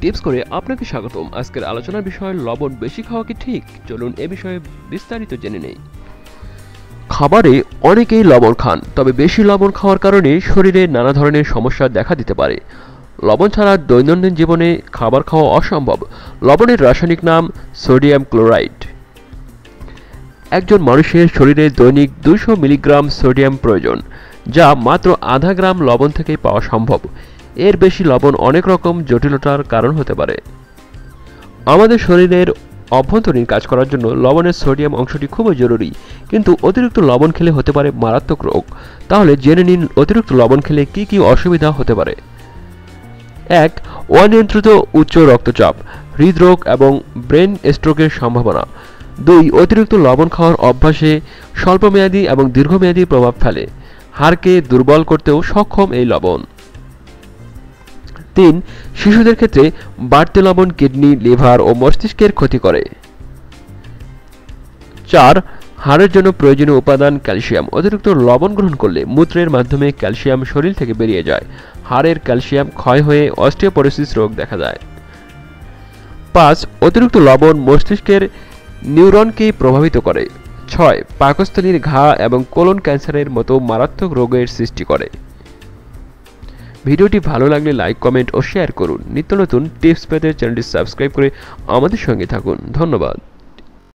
Tips করে আপনাকে স্বাগতম। আজকের আলোচনার বিষয়, লবণ বেশি খাওয়া কি ঠিক? চলুন এ বিষয়ে বিস্তারিত জেনে নেই। খাবারে অনেকেই লবণ খান, তবে বেশি লবণ খাওয়ার কারণে শরীরে নানা ধরনের সমস্যা দেখা দিতে পারে। লবণ ছাড়া দৈনন্দিন জীবনে খাবার খাওয়া অসম্ভব। লবণের রাসায়নিক নাম সোডিয়াম ক্লোরাইড। একজন মানুষের শরীরে দৈনিক দুশো মিলিগ্রাম সোডিয়াম প্রয়োজন, যা মাত্র আধা গ্রাম লবণ থেকেই পাওয়া সম্ভব। এর বেশি লবণ অনেক রকম জটিলতার কারণ হতে পারে। আমাদের শরীরের অভ্যন্তরীণ কাজ করার জন্য লবণের সোডিয়াম অংশটি খুবই জরুরি, কিন্তু অতিরিক্ত লবণ খেলে হতে পারে মারাত্মক রোগ। তাহলে জেনে নিন অতিরিক্ত লবণ খেলে কি কি অসুবিধা হতে পারে। এক, অনিয়ন্ত্রিত উচ্চ রক্তচাপ, হৃদরোগ এবং ব্রেন স্ট্রোকের সম্ভাবনা। দুই, অতিরিক্ত লবণ খাওয়ার অভ্যাসে স্বল্পমেয়াদী এবং দীর্ঘমেয়াদী প্রভাব ফেলে। হাড়কে দুর্বল করতেও সক্ষম এই লবণ। তিন, শিশুদের ক্ষেত্রে বাড়তি লবণ, কিডনি, লিভার ও মস্তিষ্কের ক্ষতি করে। চার, হাড়ের জন্য প্রয়োজনীয় উপাদান ক্যালসিয়াম। অতিরিক্ত লবণ গ্রহণ করলে মূত্রের মাধ্যমে ক্যালসিয়াম শরীর থেকে বেরিয়ে যায়। হাড়ের ক্যালসিয়াম ক্ষয় হয়ে অস্টিওপোরোসিস রোগ দেখা যায় পাঁচ, অতিরিক্ত লবণ মস্তিষ্কের নিউরনকে প্রভাবিত করে। ছয়, পাকস্থলীর ঘা এবং কোলন ক্যান্সারের মতো মারাত্মক রোগের সৃষ্টি করে। ভিডিওটি ভালো লাগলে লাইক, কমেন্ট ও শেয়ার করুন। নিত্য নতুন টিপস পেতে চ্যানেলটি সাবস্ক্রাইব করে আমাদের সঙ্গে থাকুন। ধন্যবাদ।